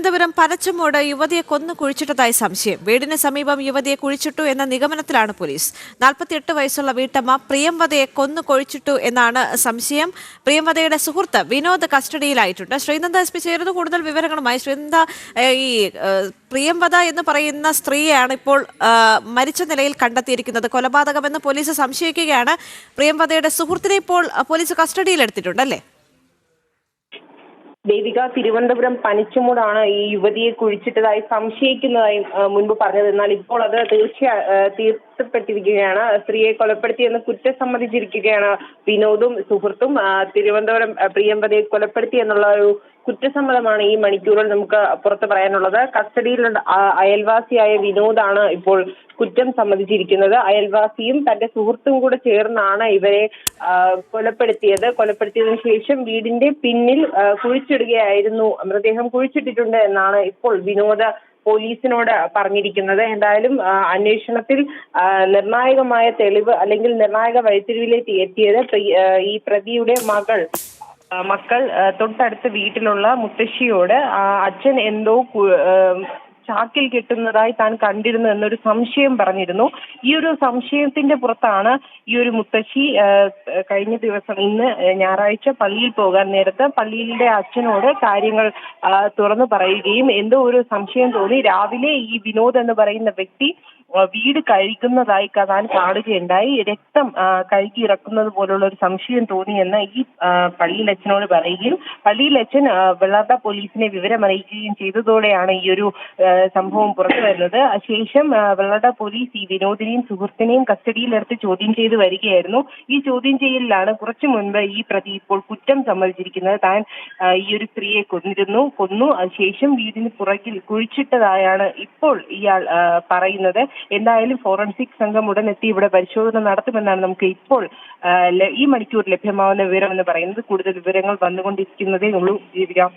തിരുവനന്തപുരം പനച്ചമോട് യുവതിയെ കൊന്നു കുഴിച്ചിട്ടതായി സംശയം. വീടിന് സമീപം യുവതിയെ കുഴിച്ചിട്ടു എന്ന നിഗമനത്തിലാണ് പോലീസ്. നാൽപ്പത്തിയെട്ട് വയസ്സുള്ള വീട്ടമ്മ പ്രിയംവതയെ കൊന്നു കൊഴിച്ചിട്ടു എന്നാണ് സംശയം. പ്രിയംവതയുടെ സുഹൃത്ത് വിനോദ് കസ്റ്റഡിയിലായിട്ടുണ്ട്. ശ്രീനന്ദ എസ് പി ചേരുന്നു. കൂടുതൽ വിവരങ്ങളുമായി ശ്രീനന്ദ ഈ പ്രിയംവത എന്ന് പറയുന്ന സ്ത്രീയാണ് ഇപ്പോൾ മരിച്ച നിലയിൽ കണ്ടെത്തിയിരിക്കുന്നത്. കൊലപാതകമെന്ന് പോലീസ് സംശയിക്കുകയാണ്. പ്രിയംവതയുടെ സുഹൃത്തിനെ ഇപ്പോൾ പോലീസ് കസ്റ്റഡിയിലെടുത്തിട്ടുണ്ടല്ലേ ദേവിക തിരുവനന്തപുരം പനിച്ചുമൂടാണ് ഈ യുവതിയെ കുഴിച്ചിട്ടതായി സംശയിക്കുന്നതായി മുൻപ് പറഞ്ഞത്. എന്നാൽ ഇപ്പോൾ അത് തീർച്ച ആ, സ്ത്രീയെ കൊലപ്പെടുത്തിയെന്ന് കുറ്റം സമ്മതിച്ചിരിക്കുകയാണ് വിനോദും സുഹൃത്തും. തിരുവനന്തപുരം പ്രിയമ്പതയെ കൊലപ്പെടുത്തി എന്നുള്ള ഒരു കുറ്റസമ്മതമാണ് ഈ മണിക്കൂറിൽ നമുക്ക് പുറത്ത് പറയാനുള്ളത്. കസ്റ്റഡിയിലുള്ള അയൽവാസിയായ വിനോദാണ് ഇപ്പോൾ കുറ്റം സമ്മതിച്ചിരിക്കുന്നത്. അയൽവാസിയും തന്റെ സുഹൃത്തും കൂടെ ചേർന്നാണ് ഇവരെ കൊലപ്പെടുത്തിയത്. കൊലപ്പെടുത്തിയതിനു ശേഷം വീടിന്റെ പിന്നിൽ കുഴിച്ചിടുകയായിരുന്നു. മൃതദേഹം കുഴിച്ചിട്ടിട്ടുണ്ട് എന്നാണ് ഇപ്പോൾ വിനോദ പോലീസിനോട് പറഞ്ഞിരിക്കുന്നത്. എന്തായാലും അന്വേഷണത്തിൽ നിർണായകമായ തെളിവ് അല്ലെങ്കിൽ നിർണായക വഴിത്തിരിവിലേക്ക് എത്തിയത് ഈ പ്രതിയുടെ മകൾ മക്കൾ തൊട്ടടുത്ത വീട്ടിലുള്ള മുത്തശ്ശിയോട് അച്ഛൻ എന്തോ ചാക്കിൽ കെട്ടുന്നതായി താൻ കണ്ടിരുന്നു എന്നൊരു സംശയം പറഞ്ഞിരുന്നു. ഈ ഒരു സംശയത്തിന്റെ പുറത്താണ് ഈ ഒരു മുത്തശ്ശി കഴിഞ്ഞ ദിവസം ഇന്ന് ഞായറാഴ്ച പള്ളിയിൽ പോകാൻ നേരത്തെ പള്ളിയിലെ അച്ഛനോട് കാര്യങ്ങൾ തുറന്നു പറയുകയും എന്തോ ഒരു സംശയം തോന്നി. രാവിലെ ഈ വിനോദ് എന്ന് പറയുന്ന വ്യക്തി വീട് കഴിക്കുന്നതായി കാണാൻ കാണുകയുണ്ടായി രക്തം കഴുകി ഇറക്കുന്നത് പോലുള്ള ഒരു സംശയം തോന്നിയെന്ന് ഈ അച്ഛനോട് പറയുകയും പള്ളിയിൽ അച്ഛൻ വെള്ളാട്ട പോലീസിനെ വിവരമറിയിക്കുകയും ചെയ്തതോടെയാണ് ഈ ഒരു സംഭവം പുറത്തു വരുന്നത്. ശേഷം വെള്ളാർത്ത പോലീസ് ഈ വിനോദിനെയും സുഹൃത്തിനെയും കസ്റ്റഡിയിലെടുത്ത് ചോദ്യം ചെയ്തു വരികയായിരുന്നു. ഈ ചോദ്യം ചെയ്യലിലാണ് കുറച്ചു മുൻപ് ഈ പ്രതി ഇപ്പോൾ കുറ്റം സമ്മതിച്ചിരിക്കുന്നത്. താൻ ഈ ഒരു സ്ത്രീയെ കൊന്നിരുന്നു കൊന്നു. ശേഷം വീടിന് പുറകിൽ കുഴിച്ചിട്ടതായാണ് ഇപ്പോൾ ഇയാൾ പറയുന്നത്. എന്തായാലും ഫോറൻസിക് സംഘം ഉടനെത്തി ഇവിടെ പരിശോധന നടത്തുമെന്നാണ് നമുക്ക് ഇപ്പോൾ ഈ മണിക്കൂർ ലഭ്യമാവുന്ന വിവരം എന്ന് പറയുന്നത്. കൂടുതൽ വിവരങ്ങൾ വന്നുകൊണ്ടിരിക്കുന്നതേ ഉള്ളൂ. ജീവിക്കാം